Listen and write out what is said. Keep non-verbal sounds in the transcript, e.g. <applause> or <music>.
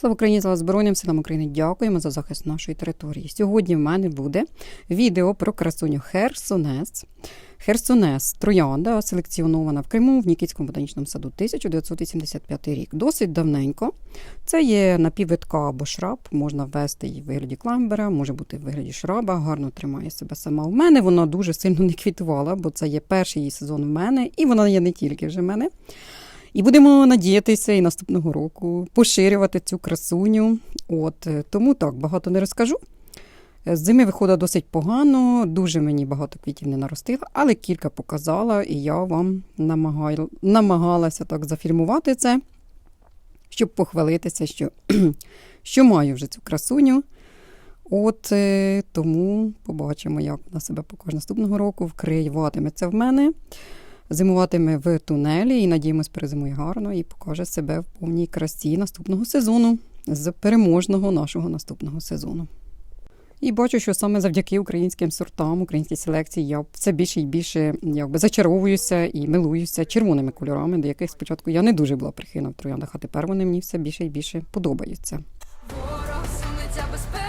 Слава Україні, слава Збройним силам України. Дякуємо за захист нашої території. Сьогодні в мене буде відео про красуню Херсонес. Херсонес троянда селекціонована в Криму в Нікітському ботанічному саду 1985 рік. Досить давненько. Це є напіввитка або шраб, можна ввести її в вигляді кламбера, може бути в вигляді шраба, гарно тримає себе сама. У мене вона дуже сильно не квітувала, бо це є перший її сезон в мене, і вона є не тільки вже в мене. І будемо надіятися і наступного року поширювати цю красуню. От е, тому так багато не розкажу. Е, зими виходить досить погано, дуже мені багато квітів не наростило, але кілька показала, і я вам намагаю, намагалася так зафільмувати це, щоб похвалитися, що, <clears throat> що маю вже цю красуню. От е, тому побачимо, як вона себе покаже наступного року. Вкриватиметься в мене зимуватиме в тунелі і надіємось, перезимує гарно і покаже себе в повній красі наступного сезону, з переможного нашого наступного сезону. І бачу, що саме завдяки українським сортам, українській селекції я все більше і більше якби зачаровуюся і милуюся червоними кольорами, до яких спочатку я не дуже була прихильна в трояндах, а тепер вони мені все більше і більше подобаються. Ворог сунеться безпечно.